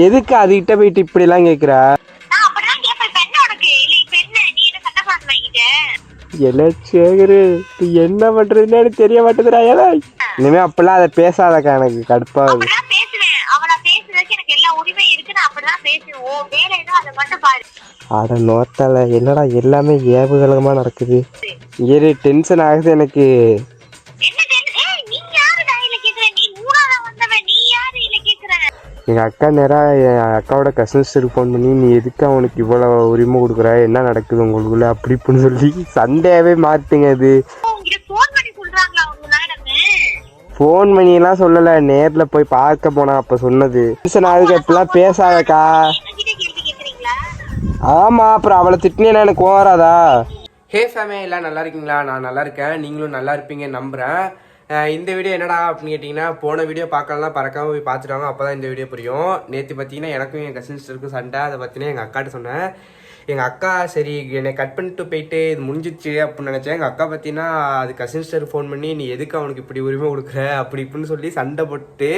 எதுக்கு அதுகிட்ட போயிட்டு இப்படி எல்லாம் கேக்குற சேகரு? நீ என்ன பண்றதுன்னு தெரிய மாட்டேதுடா ஏடா இனிமே அப்பெல்லாம் அதை பேசாதக்கா எனக்கு கடுப்பாகுது ஏதோ அட நோத்தால என்னடா எல்லாமே ஏவுகலமா நடக்குது? ஏறி டென்ஷன் ஆகுது எனக்கு. எங்க அக்கா நேரா என் அக்காவோட கசின்ஸருக்கு ஃபோன் பண்ணி நீ எதுக்கு அவனுக்கு இவ்வளவு உரிமை கொடுக்குற? என்ன நடக்குது உங்களுக்குள்ள? அப்படி இப்படின்னு சொல்லி சண்டையாவே மாட்டுங்க அது. ஃபோன் பண்ணியெல்லாம் சொல்லல. நேர்ல போய் பார்க்க போனா அப்ப சொன்னது. டென்ஷன் ஆகுது இப்பெல்லாம் பேசாதக்கா. என்கிட்ட கேள்வி கேக்குறீங்களா? ஆமா அப்புறம் அவளை திட்டினேன்னா எனக்கு ஓராதா ஹே ஃபேமே எல்லாம் நல்லா இருக்கீங்களா? நான் நல்லா இருக்கேன். நீங்களும் நல்லா இருப்பீங்க நம்புறேன். அஹ் இந்த வீடியோ என்னடா அப்படின்னு கேட்டிங்கன்னா போன வீடியோ பார்க்கலாம் பறக்காம போய் பார்த்துட்டாங்க அப்போ தான் இந்த வீடியோ புரியும். நேற்று பார்த்தீங்கன்னா எனக்கும் என் கசின்ஸ்டருக்கும் சண்டை. அதை பார்த்தீங்கன்னா எங்கள் அக்காட்ட சொன்னேன். எங்கள் அக்கா சரி என்னை கட் பண்ணிட்டு போயிட்டு இது முடிஞ்சிச்சு அப்படின்னு நினச்சேன். எங்கள் அக்கா பார்த்தீங்கன்னா அது கசின்ஸ்டருக்கு ஃபோன் பண்ணி நீ எதுக்கு அவனுக்கு இப்படி உரிமை கொடுக்குற? அப்படி இப்படின்னு சொல்லி சண்டை போட்டு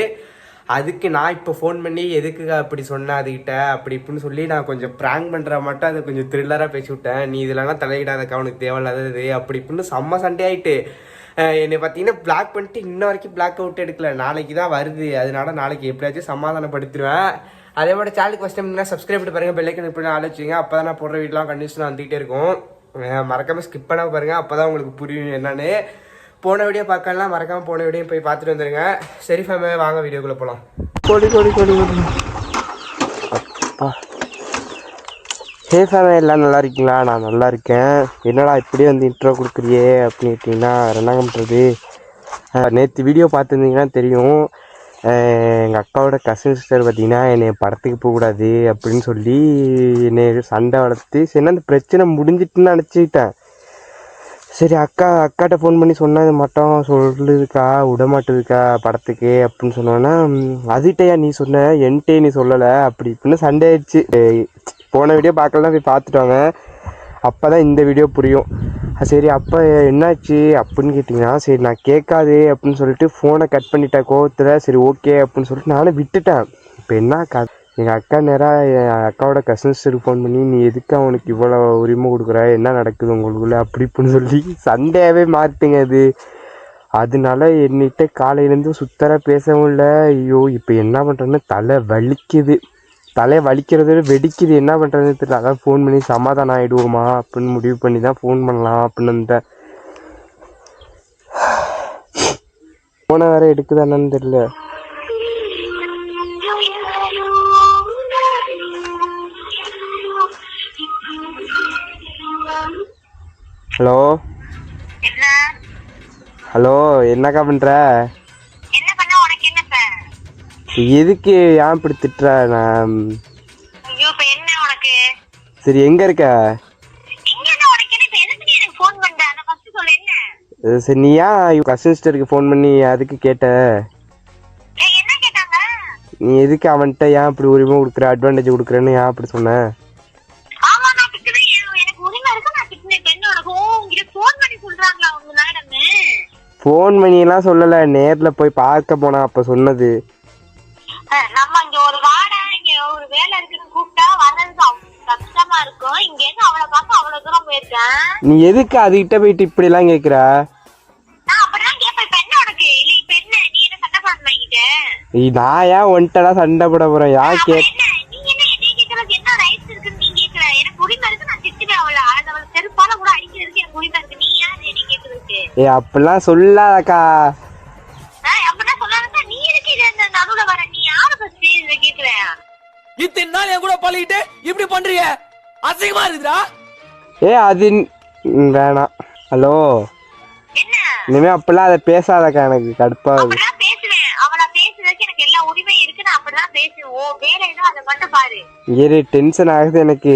அதுக்கு நான் இப்போ ஃபோன் பண்ணி எதுக்கு அப்படி சொன்னேன் அதுக்கிட்ட அப்படி இப்படின்னு சொல்லி நான் கொஞ்சம் ப்ராங்க் பண்ணுற மட்டும் அதை கொஞ்சம் த்ரில்லராக பேசி விட்டேன் நீ இதெல்லாம் தலையிடாதக்கா அவனுக்கு தேவையில்லாதது. அப்படி இப்படின்னு செம்ம சண்டையாயிட்டு. என்னை பார்த்தீங்கன்னா பிளாக் பண்ணிட்டு இன்ன வரைக்கும் பிளாக் அவுட் எடுக்கல. நாளைக்கு தான் வருது. அதனால நாளைக்கு எப்படியாச்சும் சமாதானப்படுத்திடுவேன் அதே மாதிரி சேனலுக்கு ஃபஸ்ட் டைம் சப்ஸ்கிரைப் பண்ணி பாருங்கள் பெல்லைக்கன் இப்படி ஆலோசிங்க அப்போ தான் நான் போடுற வீட்லாம் கண்டிஷனாக வந்துகிட்டே இருக்கும். மறக்காமல் ஸ்கிப் பண்ணாம பாருங்கள் அப்போ தான் உங்களுக்கு புரியும் என்னன்னு. போன வீடியோ பார்க்கலாம் மறக்காமல் போன வீடியோ போய் பார்த்துட்டு வந்துடுங்க சரி ஃபேமே வாங்க வீடியோக்குள்ளே போகலாம் கொடி கொடி கொடி கொடி அப்பா ஹே ஃபேமே எல்லாம் நல்லா இருக்கீங்களா? நான் நல்லா இருக்கேன். என்னடா இப்படியே வந்து இன்ட்ரோ கொடுக்குறியே அப்படின்னு கேட்டிங்கன்னா என்ன பண்ணுறது நேற்று வீடியோ பார்த்துருந்தீங்கன்னா தெரியும். எங்கள் அக்காவோட கசின் சிஸ்டர் பார்த்தீங்கன்னா என்னை படத்துக்கு போகக்கூடாது அப்படின்னு சொல்லி என்னை சண்டை வளர்த்து சரி அந்த பிரச்சனை முடிஞ்சிட்டுன்னு நினச்சிக்கிட்டேன். சரி அக்கா அக்காட்ட ஃபோன் பண்ணி சொன்னால் இது மட்டும் சொல்லுதுக்கா விட மாட்டுதுக்கா படத்துக்கு அப்படின்னு சொன்னோன்னா அதுகிட்டயா நீ சொன்ன என்கிட்டே நீ சொல்லலை. அப்படி இப்படின்னு சண்டை ஆயிடுச்சு போன வீடியோ பார்க்கலாம் போய் பார்த்துட்டோங்க அப்போ தான் இந்த வீடியோ புரியும். சரி அப்போ என்னாச்சு அப்படின்னு கேட்டிங்கன்னா சரி நான் கேட்காது அப்படின்னு சொல்லிட்டு ஃபோனை கட் பண்ணிட்டேன் கோவத்தில். சரி ஓகே அப்படின்னு சொல்லிட்டு நானும் விட்டுட்டேன். இப்போ என்ன க எங்கள் அக்கா நேராக என் அக்காவோட கசின்ஸருக்கு ஃபோன் பண்ணி நீ எதுக்கு அவனுக்கு இவ்வளோ உரிமை கொடுக்குற? என்ன நடக்குது உங்களுக்குள்ளே? அப்படி இப்படின்னு சொல்லி சண்டையாகவே மாறிட்டுங்க அது. அதனால என்கிட்ட காலையிலேருந்து சுத்தராக பேசவும் இல்லை. ஐயோ இப்போ என்ன பண்ணுறேன்னு தலை வலிக்குது. தலை வலிக்கிறது விட வெடிக்குது. என்ன பண்ணுறதுன்னு தெரியல. அதான் ஃபோன் பண்ணி சமாதானம் ஆகிடுவோமா அப்படின்னு முடிவு பண்ணி தான் ஃபோன் பண்ணலாம் அப்படின்னு இருந்தேன் ஃபோனை வேற எடுக்குதானு தெரியல. ஹலோ? ஹலோ என்னக்கா பண்ணுற எதுக்கு ஏன் இப்படி திட்டுற? நான் ஐயோ இப்ப என்ன உனக்கு? சரி எங்கே இருக்க? இங்க என்ன உனக்கு? என்ன இப்ப எதுக்கு நீ எனக்கு போன் பண்ற? அத ஃபர்ஸ்ட் சொல்லு என்ன? அஹ் சரி நீ ஏன் கசின் சிஸ்டருக்கு ஃபோன் பண்ணி அதுக்கு கேட்ட? ஏய் என்ன கேட்டாங்க? நீ எதுக்கு அவன்கிட்ட ஏன் இப்படி உரிமை கொடுக்குற அட்வான்டேஜ் கொடுக்குறேன்னு ஏன் அப்படி சொன்ன? ஆமா நான் திட்டுவேன். எ- எனக்கு உரிமை இருக்கு? நான் திட்டினேன் இப்ப என்ன உனக்கு? ஓ உங்ககிட்ட போன் பண்ணி சொல்றாங்களா உங்க மேடம் ஃபோன் பண்ணியெல்லாம் சொல்லலை. நேரில் போய் பார்க்க போனா அப்போ சொன்னது. நம்ம இங்க ஒரு வாடை இங்க ஒரு வேலை இருக்குன்னு கூப்பிட்டா வர்றதுக்கு அவ்வளவு கஷ்டமா இருக்கும். இங்க இருந்து அவளை பார்க்க அவ்வளவு தூரம் போயிருக்கேன். நீ எதுக்கு அதுகிட்ட போயிட்டு இப்படிலாம் கேட்குற நான் அப்படிதான் கேட்பேன். என்ன உனக்கு? இல்ல இப்ப என்ன? நீ என்ன சண்டை போட வாங்கிட்ட நான் ஏன் ஒன்ட்டெல்லாம் சண்டை போட ஏன் அப்ப கே என்ன? நீ என்ன என்ன ரைட்ஸ் இருக்குன்னு நீ கேக்குற எனக்கு உரிமை இருக்கு? நான் திட்டுவேன் அவளை. அது அவளை செருப்பால கூட அடிக்கிறதுக்கு எனக்கு உரிமை இருக்கு? நீ யாரு நீ கேக்குறதுக்கு ஏ அப்படிலாம் சொல்லாதக்கா. இத்தனை நாள் என் கூட பழகிட்டு இப்படி பண்றீங்க? அசிங்கமா இருக்குதா ஏ அது வேணாம் ஹலோ? என்ன? இனிமே அப்படிலாம் அதை பேசாதக்கா எனக்கு கடுப்பாகுது அப்படிதான் பேசுவேன். அவளை பேசுறதுக்கு எனக்கு எல்லா உரிமையும் இருக்கு. நான் அப்படிதான் பேசுவேன். ஓ வேலை ஏதோ அதை மட்டும் பாரு. ஏறி டென்ஷன் ஆகுது எனக்கு.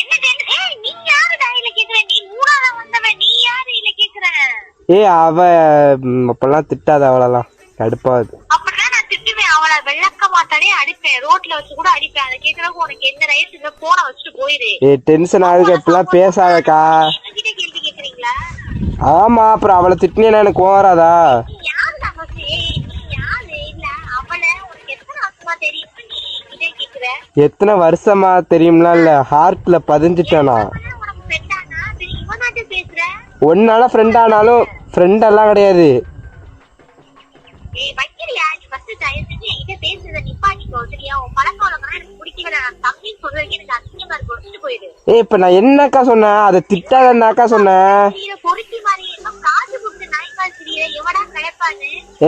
என்ன தெரியல ஏய் நீ யாருடா இல்ல கேக்குற? நீ மூணாவது வந்தவன். நீ யாரு இல்ல கேக்குற? ஏ அவ அப்பெல்லாம் திட்டாத அவளெல்லாம். கடுப்பாகுது அப்படிதான் நான் திட்டுவேன் அவளை மாட்டானே அடிப்பேன். ரோட்ல வச்சு கூட அடிப்பேன். அதை கேக்குறதுக்கு உனக்கு என்ன ரைட்ஸ் இல்ல? போன வச்சுட்டு போயிரு. ஏ டென்ஷன் ஆகுது இப்படிலாம் பேசாதக்கா. கேள்வி கேக்குறீங்களா? ஆமா அப்புறம் அவளை திட்டினேன்னா எனக்கு உனக்கு எத்தனை வருஷமா தெரியும் நீ பேசுற எத்தனை வருஷமா தெரியும்லாம் இல்ல ஹார்ட்ல பதிஞ்சிட்டேனா? ஒன்னால ஃப்ரெண்ட் ஆனாலும் ஃப்ரெண்ட் எல்லாம் கிடையாது ஏய் வைக்கிறியா நீ ஃபர்ஸ்ட் தயவு செஞ்சு ஏய் இப்ப நான் என்னக்கா சொன்னேன்? அதை திட்டாதன்னாக்கா சொன்னேன்.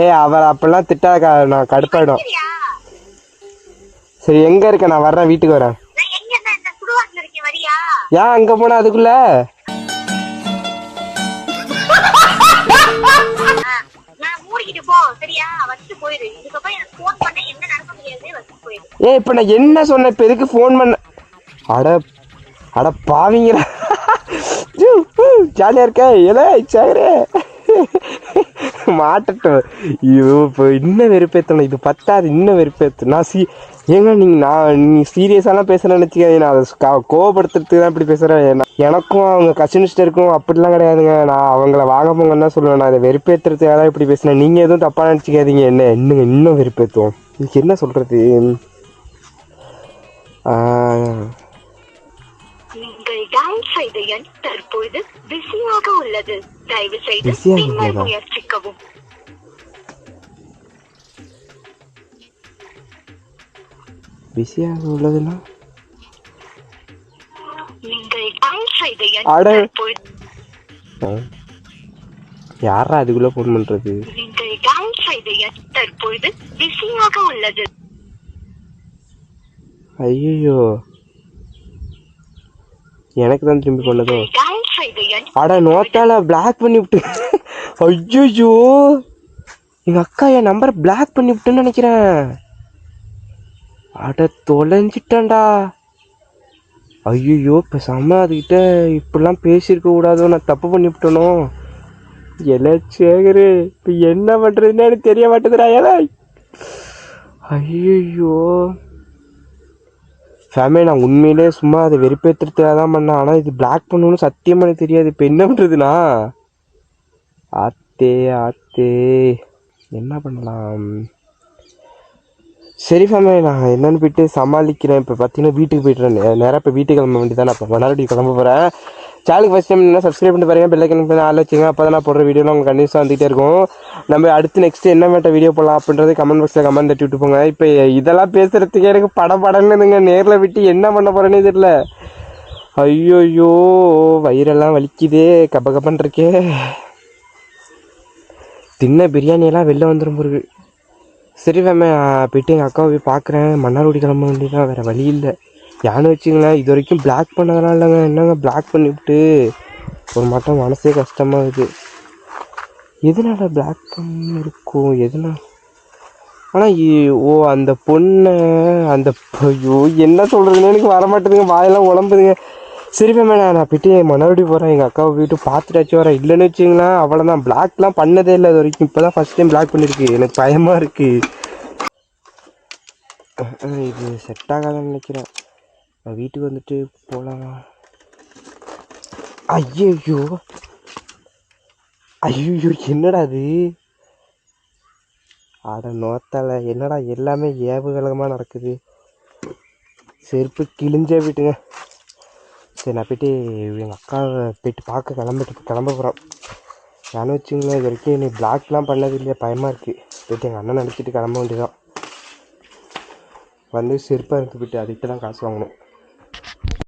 ஏய் அவளை அப்பெல்லாம் திட்டாதக்கா. நான் கடுப்பாயிடும். சரி எங்க இருக்க நான் வர்றேன். வீட்டுக்கு வரேன். ஏன் அங்க போனா அதுக்குள்ள? வச்சுட்டு இப்போ ஏய் நான் என்ன சொன்னேன்? இப்போ எதுக்கு ஃபோன் பண்ண? அட அட பாவிங்களா. ஜாலியாக இருக்க. ஏலே சேகரே மாட்டட்டும். ஐயோ இப்போ இன்னும் வெறுப்பேற்றணும் இது பத்தாது இன்னும் வெறுப்பேற்று நான் சீ ஏங்க நீங்கள் நான் நீ சீரியஸாலாம் பேசுகிறேன்னு நினச்சிக்காதீங்க. நான் அதை கா- கோவப்படுத்துறதுக்கு தான் இப்படி பேசுகிறேன் எனக்கும் அவங்க கசின் அப்படிலாம் கிடையாதுங்க. நான் அவங்கள வாங்க போங்கன்னு தான் சொல்லுவேன். நான் இதை வெறுப்பேற்றுறதுக்காக தான் இப்படி பேசுனேன். நீங்கள் எதுவும் தப்பாக நினச்சிக்காதீங்க. என்ன இன்னும் இன்னும் வெறுப்பேற்றுவோம் இதுக்கு என்ன சொல்கிறது நீங்கள் டயல் செய்த எண் தற்பொழுது பிஸியாக உள்ளது. தயவு செய்து பின்னர்? முயற்சிக்கவும். பிஸியாக உள்ளதுன்னா? நீங்கள் டயல் செய்த எண் அட. தற்பொழுது யாரா அதுக்குள்ளே ஃபோன் பண்ணுறது நீங்கள் டயல் செய்த எண் தற்பொழுது பிஸியாக உள்ளது. ஐயோ எனக்கு தான் திரும்பி பண்ணதோ அட நோட்டால பிளாக் பண்ணி விட்டு. ஐயோ எங்க அக்கா என் நம்பரை பிளாக் பண்ணி விட்டுன்னு நினைக்கிறேன். அட தொலைஞ்சிட்டேன்டா. ஐயோ இப்போ செம்ம அதுக்கிட்ட இப்படிலாம் பேசியிருக்க கூடாதோ? நான் தப்பு பண்ணி விட்டனோ? எல சேகரு இப்போ என்ன பண்ணுறதுன்னு எனக்கு தெரிய மாட்டேதுடா ஏல. ஐயோ ஃபேமிலி நான் உண்மையிலே சும்மா அதை வெறுப்பேற்றுறதுக்காக தான் பண்ணேன். ஆனால் இது பிளாக் பண்ணணும்னு சத்தியமாக எனக்கு தெரியாது. இப்போ என்ன பண்ணுறதுண்ணா ஆத்தே ஆத்தே. என்ன பண்ணலாம்? சரி ஃபேமே நான் என்னன்னு போயிட்டு சமாளிக்கிறேன். இப்போ பார்த்தீங்கன்னா வீட்டுக்கு போயிட்டுறேன் நேராக இப்போ வீட்டுக்கு கிளம்ப வேண்டியதான் நான் இப்போ மறுபடியும் கிளம்ப போகிறேன் சேனலுக்கு ஃபஸ்ட் டைம் என்ன சப்ஸ்கிரைப் பண்ணி பாருங்கள் பெல்லைக்கன் பண்ணி ஆள் வச்சுங்க அப்போ தான் நான் போடுற வீடியோலாம் உங்களுக்கு கண்டிப்பாக வந்துகிட்டே இருக்கும். நம்ம அடுத்து நெக்ஸ்ட் என்ன மேட்ட வீடியோ போடலாம் அப்படின்றது கமெண்ட் பாக்ஸில் கமெண்ட் தட்டி விட்டு போங்க. இப்போ இதெல்லாம் பேசுகிறதுக்கே எனக்கு படம் படம்னுதுங்க நேரில் விட்டு என்ன பண்ண போகிறேன்னு தெரியல. ஐயோயோ வயிறெல்லாம் வலிக்குதே. கப்ப கபன்னு இருக்கே. தின்ன பிரியாணியெல்லாம் வெளில வந்துடும் பிறகு சரி வேமே போயிட்டு எங்கள் அக்காவை போய் பார்க்குறேன். மன்னார்குடி கிளம்ப வேண்டியதான் வேறு வழி இல்லை. ஏன்னு வச்சுங்களேன். இது வரைக்கும் பிளாக் பண்ணதெல்லாம் இல்லைங்க. என்னங்க பிளாக் பண்ணிவிட்டு? ஒரு மாட்டம் மனசே கஷ்டமாக இருக்குது எதனால பிளாக் பண்ணிருக்கும் எதனால் ஆனால் ஓ அந்த பொண்ணை அந்த ஐயோ என்ன சொல்கிறதுன்னு எனக்கு வர மாட்டேதுங்க வாயெல்லாம் உழம்புதுங்க சிரிப்பேன் மேடம் நான் நான் போயிட்டு மணபடியும் போகிறேன் எங்கள் அக்காவை போயிட்டு பார்த்துட்டாச்சும் வரேன் இல்லைன்னு வச்சுங்களேன் அவ்வளோதான் பிளாக்லாம் பண்ணதே இல்லை அது வரைக்கும். இப்போ தான் ஃபஸ்ட் டைம் பிளாக் பண்ணியிருக்கு. எனக்கு பயமாக இருக்குது இது செட் ஆகாதுன்னு நினைக்கிறேன். வீட்டுக்கு வந்துட்டு போகலாமா ஐயோ ஐயோ என்னடா அது அட நோத்தால என்னடா எல்லாமே ஏவுகலகமாக நடக்குது. செருப்பு கிழிஞ்சே போயிட்டுங்க சரி நான் போயிட்டு எங்கள் அக்காவை போயிட்டு பார்க்க கிளம்பிட்டு கிளம்ப போகிறோம் ஏன்னு வச்சுங்களேன் இது வரைக்கும் நீ பிளாக்லாம் பண்ணது இல்லையா? பயமாக இருக்குது போயிட்டு எங்கள் அண்ணன் நினச்சிட்டு கிளம்ப வேண்டியதான் வந்து செருப்பாக இருந்து போயிட்டு அதுக்கு தான் காசு வாங்கணும்.